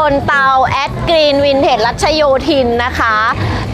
บนเตาแอดกรีนวินเทจรัชโยธินนะคะ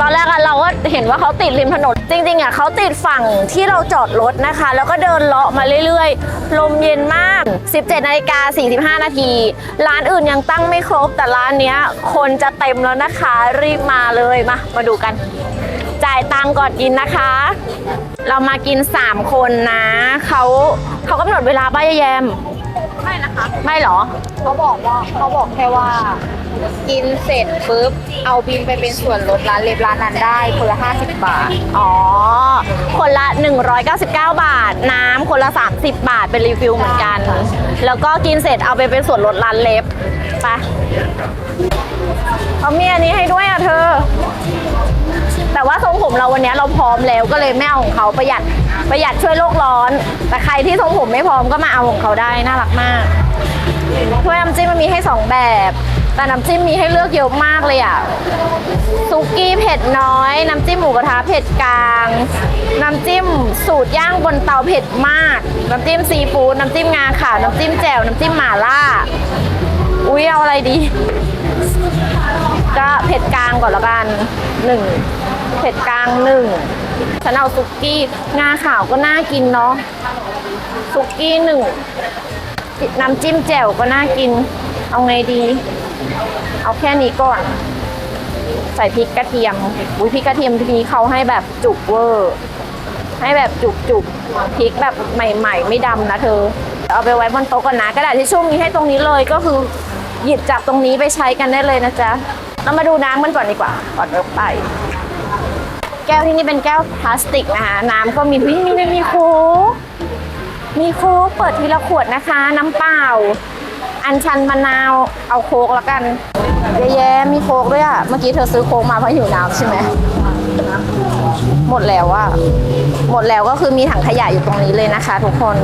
ตอนแรกอะเราก็เห็นว่าเขาติดริมถนน จริงๆอะเขาติดฝั่งที่เราจอดรถนะคะ แล้วก็เดินเลาะมาเรื่อยๆ ลมเย็นมาก 17นาฬิกา45 นาที ร้านอื่นยังตั้งไม่ครบ แต่ร้านเนี้ยคนจะเต็มแล้วนะคะ รีบมาเลยมา มาดูกัน จ่ายตังก่อนกินนะคะ เรามากิน 3 คนนะเขาเขากำหนดเวลาป้ายแยม นะคะ ไม่เหรอ เขาบอกว่าเขาบอกแค่ว่า กินเสร็จปุ๊บเอาบินไปเป็นส่วนลดร้านเล็บร้านนั้นได้คนละ 50 บาท อ๋อ คนละ 199 บาท น้ำคนละ 30 บาทเป็นรีฟิลเหมือนกัน แล้วก็กินเสร็จเอาไปเป็นส่วนลดร้านเล็บไปเขามีอันนี้ให้ด้วยอะเธอ แต่ว่าทรงผมเราวันนี้เราพร้อมแล้วก็เลยไม่เอาของเขาประหยัด ประหยัดช่วยโลกร้อน แต่ใครที่ทรงผมไม่พร้อมก็มาเอาของเขาได้น่ารักมากถ้วยน้ำจิ้มมันมีให้สองแบบ แต่น้ำจิ้มมีให้เลือกเยอะมากเลยอะซุกี้เผ็ดน้อย น้ำจิ้มหมูกระทะเผ็ดกลาง น้ำจิ้มสูตรย่างบนเตาเผ็ดมาก น้ำจิ้มซีฟู้ดน้ำจิ้มงาขาวน้ำจิ้มแจ่วน้ำจิ้มหม่าล่าอุ๊ยเอาอะไรดี ก็เผ็ดกลางก่อนละกันหนึ่ง เผ็ดกลางหนึ่งฉันเอาซุกี้ งาขาวก็น่ากินเนาะซุกี้หนึ่งน้ำจิ้มแจ่วก็น่ากิน เอาไงดี เอาแค่นี้ก่อน ใส่พริกกระเทียมอุ้ยพริกกระเทียมทีนี้เขาให้แบบจุกเวอร์ ให้แบบจุกจุกพริกแบบใหม่ ๆ ไม่ดำนะเธอ เอาไปไว้บนโต๊ะก่อนนะกระดาษทิชชู่มีให้ตรงนี้เลยก็คือหยิบจากตรงนี้ไปใช้กันได้เลยนะจ๊ะเรามาดูน้ำกันก่อนดีกว่าก่อนเริ่มไป แก้วที่นี่เป็นแก้วพลาสติกนะคะ น้ำก็มีมีมีมีโค้กมีโค้กเปิดทีละขวดนะคะ น้ำเปล่า อันชันมะนาวเอาโค้กแล้วกันเยอะแยะมีโค้กด้วยอะเมื่อกี้เธอซื้อโค้กมาเพราะหิวน้ำใช่ไหมหมดแล้วอะหมดแล้วก็คือมีถังขยะอยู่ตรงนี้เลยนะคะ ทุกคน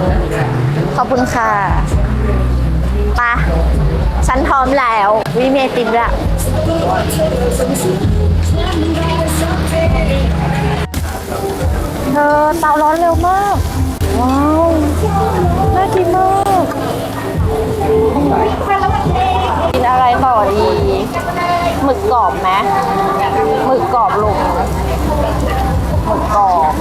ขอบคุณค่ะไปะฉันพร้อมแล้ววิเมติมละ เธอเตาร้อนเร็วมาก ว้าว น่ากินมากกินอะไรต่อดีหมึกกรอบไหมหมึกกรอบลงหมูกรอบ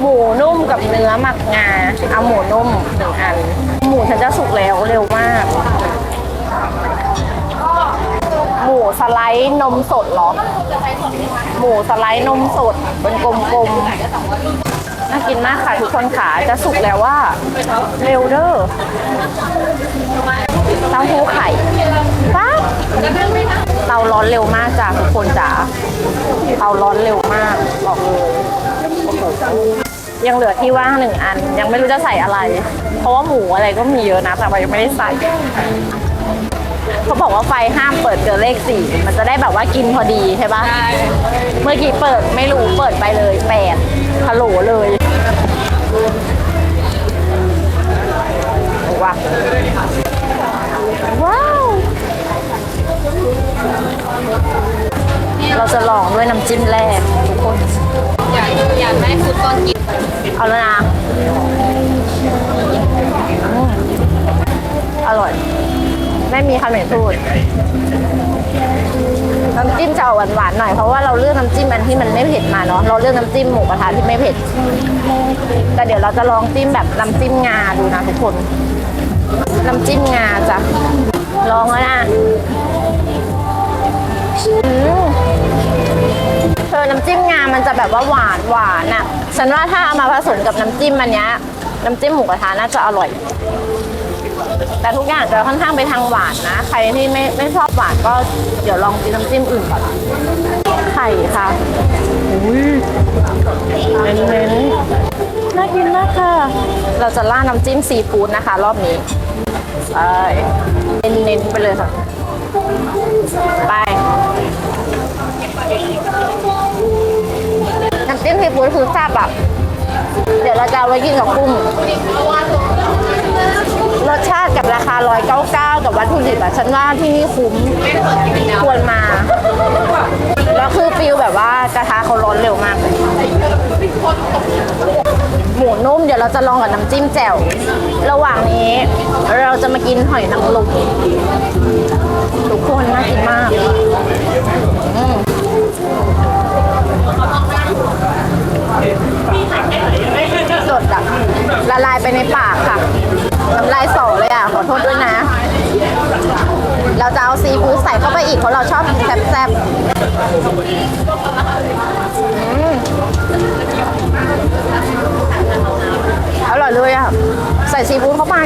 หมูนุ่มกับเนื้อหมักงาเอาหมูนุ่มหนึ่งอัน หมูฉันจะสุกแล้วเร็วมาก หมูสไลด์นมสดเหรอ หมูสไลด์นมสดเป็นกลมๆ น่ากินมากค่ะทุกคนขาจะสุกแล้วว่าเร็วเด้อเต้าหู้ไข่ปั๊บเตาร้อนเร็วมากจ้ะทุกคนจ๋าเตาร้อนเร็วมากบอกเลยยังเหลือที่ว่างหนึ่งอัน ยังไม่รู้จะใส่อะไร เพราะว่าหมูอะไรก็มีเยอะนะ แต่ว่ายังไม่ได้ใส่ เขาบอกว่าไฟห้ามเปิดเกินเลขสี่มันจะได้แบบว่ากินพอดีใช่ปะเมื่อกี้เปิดไม่รู้เปิดไปเลยแปดฮัลโหลเลย จิ้มจะออกหวานๆหน่อยเพราะว่าเราเลือกน้ำจิ้มอันที่มันไม่เผ็ดมาเนาะเราเลือกน้ำจิ้มหมูกระทะที่ไม่เผ็ดแต่เดี๋ยวเราจะลองจิ้มแบบน้ำจิ้มงาดูนะทุกคนน้ำจิ้มงาจ้ะลองแล้วนะเธอน้ำจิ้มงามันจะแบบว่าหวานหวานอะฉันว่าถ้าเอามาผสมกับน้ำจิ้มอันเนี้ยน้ำจิ้มหมูกระทะน่าจะอร่อย แต่ทุกอย่างจะค่อนข้างไปทางหวานนะ ใครที่ไม่ไม่ชอบหวานก็เดี๋ยวลองกินน้ำจิ้มอื่นก่อนไข่ค่ะอุ้ยเน้นเน้นๆน่ากินมากค่ะ เราจะราดน้ำจิ้มซีฟู้ดนะคะ รอบนี้ใช่เน้นเน้นๆไปเลยค่ะ ไปน้ำจิ้มซีฟู้ดคือแซ่บอะเดี๋ยวเราจะเอาไว้กินกับกุ้ง รสชาติกับราคา 199 กับวัตถุดิบอะฉันว่าที่นี่คุ้มควรมา แล้วคือฟิลแบบว่ากระทะเขาร้อนเร็วมากเลยหมูนุ่มเดี๋ยวเราจะลองกับน้ำจิ้มแจ่ว ระหว่างนี้ เราจะมากินหอยนางรมทุกคนน่ากินมากอืม สดอะละลายไปในปากค่ะน้ำลายสอเลยอะ ขอโทษด้วยนะ เราจะเอาซีฟู้ดใส่เข้าไปอีกเพราะเราชอบกินแซ่บๆอืมอร่อยเลยอะ ใส่ซีฟู้ดเข้าไป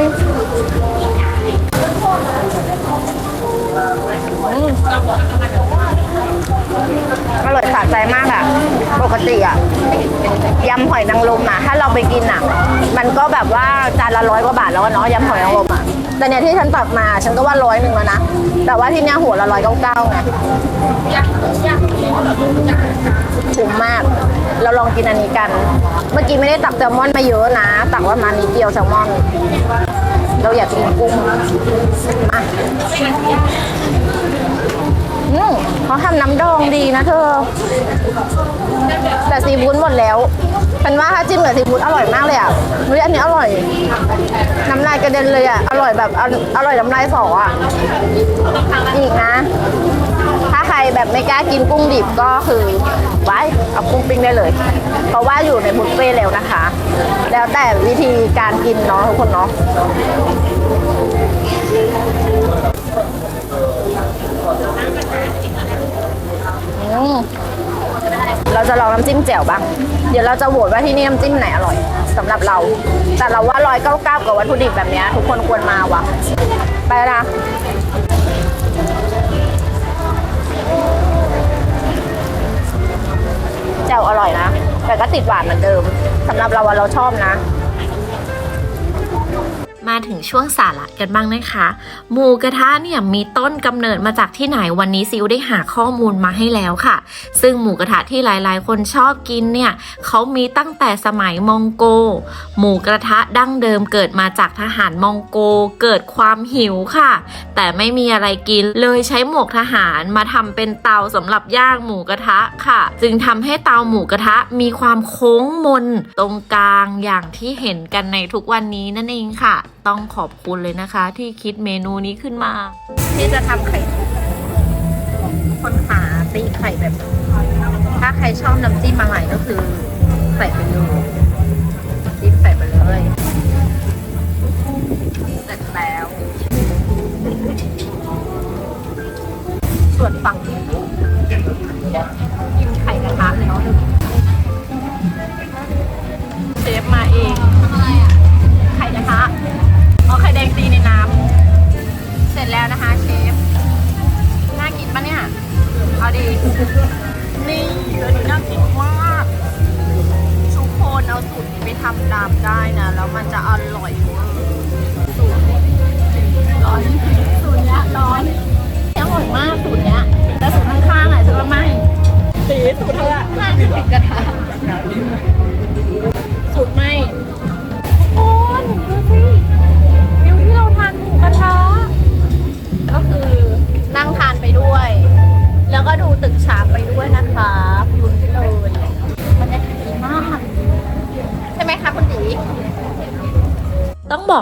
อร่อยสะใจมากอะปกติอะยำหอยนางรมอะถ้าเราไปกินอะมันก็แบบว่าจานละร้อยกว่าบาทแล้วอะเนาะยำหอยนางรมอะแต่เนี่ยที่ฉันตักมาฉันก็ว่าร้อยหนึ่งแล้วนะ แต่ว่าที่เนี้ยหัวละร้อยเก้าเก้าไงคุ้มมาก เราลองกินอันนี้กัน เมื่อกี้ไม่ได้ตักแซลมอนมาเยอะนะ ตักว่ามานิดเดียวแซลมอน เราอยากกินกุ้งมาอืม เขาทำน้ำดองดีนะเธอ แต่ซีฟู้ดหมดแล้วฉันว่าถ้าจิ้มกับซีฟู้ดอร่อยมากเลยอะเฮ้ยอันนี้อร่อย น้ำลายกระเด็นเลยอะ อร่อยแบบอร่อยน้ำลายสออะ อีกนะ ถ้าใครแบบไม่กล้ากินกุ้งดิบก็คือไว้เอากุ้งปิ้งได้เลย เพราะว่าอยู่ในบุฟเฟ่แล้วนะคะ แล้วแต่วิธีการกินเนาะทุกคนเนาะ จิ้มแจ่วบ้าง เดี๋ยวเราจะโหวตว่าที่นี่น้ำจิ้มไหนอร่อยสำหรับเรา แต่เราว่าร้อยเก้าเก้ากับวัตถุดิบแบบนี้ทุกคนควรมาว่ะ ไปนะแจ่วอร่อยนะ แต่ก็ติดหวานเหมือนเดิมสำหรับเราว่าเราชอบนะ มาถึงช่วงสาระกันบ้างนะคะ หมูกระทะเนี่ยมีต้นกำเนิดมาจากที่ไหนวันนี้ซิวได้หาข้อมูลมาให้แล้วค่ะ ซึ่งหมูกระทะที่หลายๆ คนชอบกินเนี่ยเขามีตั้งแต่สมัยมองโก หมูกระทะดั้งเดิมเกิดมาจากทหารมองโก เกิดความหิวค่ะ แต่ไม่มีอะไรกินเลยใช้หมวกทหารมาทำเป็นเตาสำหรับย่างหมูกระทะค่ะ จึงทำให้เตาหมูกระทะมีความโค้งมนตรงกลางอย่างที่เห็นกันในทุกวันนี้นั่นเองค่ะ ต้องขอบคุณเลยนะคะ ที่คิดเมนูนี้ขึ้นมา ที่จะทำไข่ทุกคนขาตีไข่แบบ ถ้าใครชอบน้ำจิ้มอะไรก็คือ ใส่ไปเลยจิ้มใส่ไปเลยเสร็จแล้ว ส่วนฝั่งนี้กินไข่กระทะเลยเนาะเชฟมาเองไข่กระทะ อไข่แดงตีใน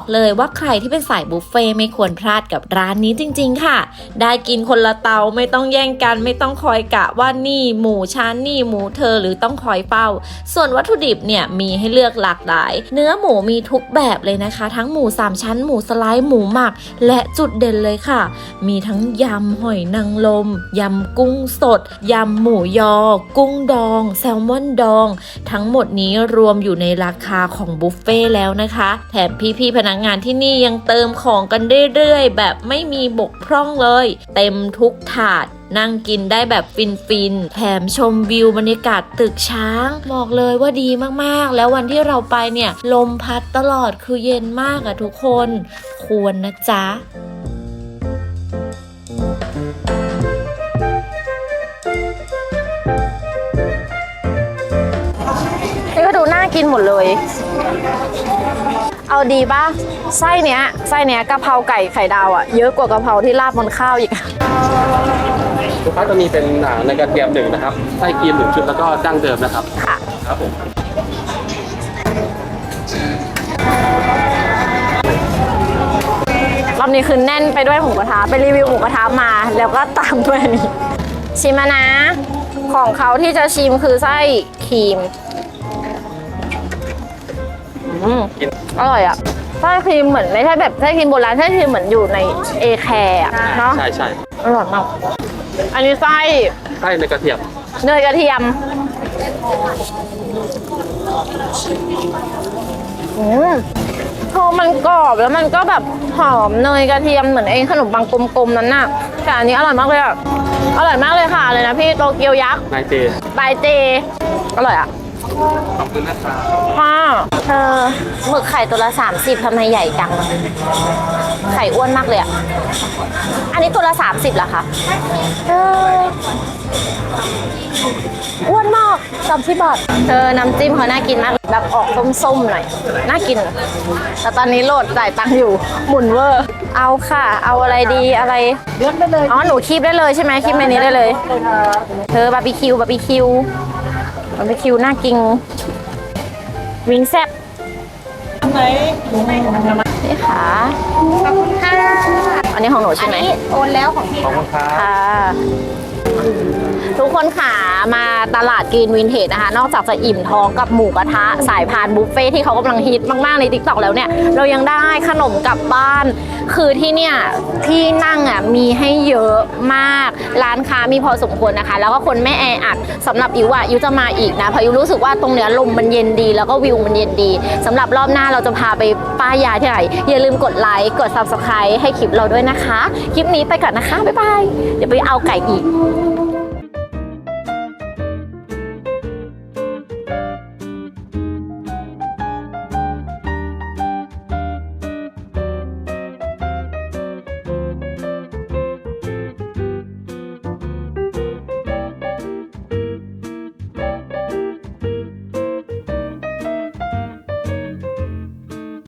บอกเลยว่าใครที่เป็นสายบุฟเฟ่ไม่ควรพลาดกับร้านนี้จริง ๆ ค่ะ ได้กินคนละเตาไม่ต้องแย่งกันไม่ต้องคอยกะว่านี่หมูชั้นนี่หมูเธอหรือต้องคอยเฝ้า ส่วนวัตถุดิบเนี่ยมีให้เลือกหลากหลาย เนื้อหมูมีทุกแบบเลยนะคะ ทั้งหมูสามชั้นหมูสไลด์หมูหมัก และจุดเด่นเลยค่ะ มีทั้งยำหอยนางรมยำกุ้งสดยำหมูยอ กุ้งดอง แซลมอนดอง ทั้งหมดนี้รวมอยู่ในราคาของบุฟเฟ่แล้วนะคะ แถมพี่ๆพนักงานที่นี่ยังเติมของกันเรื่อยๆ แบบไม่มีบกพร่องเลย เต็มทุกถาดนั่งกินได้แบบฟินๆ แถมชมวิวบรรยากาศตึกช้าง บอกเลยว่าดีมากๆ แล้ววันที่เราไปเนี่ย ลมพัดตลอดคือเย็นมากอะทุกคน ควรนะจ๊ะนี่ก็ดูน่ากินหมดเลย เอาดีป่ะไส้เนี้ยไส้เนี้ยกะเพราไก่ไข่ดาวอะเยอะกว่ากะเพราที่ราดบนข้าวอีกลูกค้าจะมีเป็นอ่าในกระเทียมหนึ่งนะครับไส้ครีมหนึ่งชุดแล้วก็ดั้งเดิมนะครับค่ะ ครับผมรอบนี้คือแน่นไปด้วยหมูกระทะไปรีวิวหมูกระทะมา แล้วก็ตามด้วยนี้ชิมนะ ของเขาที่จะชิมคือไส้ครีมอืมกิน อร่อยอะไส้ครีมเหมือนไม่ใช่แบบไส้ครีมโบราณไส้ครีมเหมือนอยู่ในเอแคร์อะเนาะใช่ใช่อร่อยมากอันนี้ไส้ใช่ในกระเทียมเนยกระเทียมอืมพอมันกรอบแล้วมันก็แบบหอมเนยกระเทียมเหมือนเองขนมปังกลมๆนั้นน่ะแต่อันนี้อร่อยมากเลยอะอร่อยมากเลยค่ะเลยนะพี่โตเกียวยักษ์นายเจบายเจอร่อยอะ ขอบคุณนะครับค่ะเธอหมึกไข่ตัวละ 30ทำไมใหญ่จังไข่อ้วนมากเลยอะ อันนี้ตัวละ 30เหรอคะเอออ้วนมากสามสิบบาทเธอน้ำจิ้มเขาน่ากินมากแบบออกส้มๆหน่อย น่ากิน แต่ตอนนี้โหลดจ่ายตังค์อยู่ หมุนเวอร์ เอาค่ะ เอาอะไรดีอะไร เลือกไปเลย อ๋อ หนูคีบได้เลยใช่ไหมคีบในนี้ได้เลย เธอบาร์บีคิวบาร์บีคิว บาร์บีคิวน่ากินวิงแซ่บนี่ค่ะ ขอบคุณค่ะ อันนี้ของหนูอัใช่นไหม นี้โอนแล้วของพี่ ขอบคุณครับ ค่ะ ทุกคนค่ะมาตลาดกรีนวินเทจนะคะ นอกจากจะอิ่มท้องกับหมูกระทะสายพานบุฟเฟ่ที่เขากำลังฮิตมาก ๆ ในทิกตอกแล้วเนี่ย เรายังได้ขนมกลับบ้าน คือที่เนี่ยที่นั่งอะมีให้เยอะมาก ร้านค้ามีพอสมควรนะคะ แล้วก็คนไม่แออัดสำหรับอิวอะอิวจะมาอีกนะเพราะอิวรู้สึกว่าตรงเนี้ยลมมันเย็นดี แล้วก็วิวมันเย็นดีสำหรับรอบหน้าเราจะพาไปป้ายยาที่ไหนอย่าลืมกดไลค์กด subscribe ให้คลิปเราด้วยนะคะ คลิปนี้ไปก่อนนะคะบ๊ายบายเดี๋ยวไปเอาไก่อีก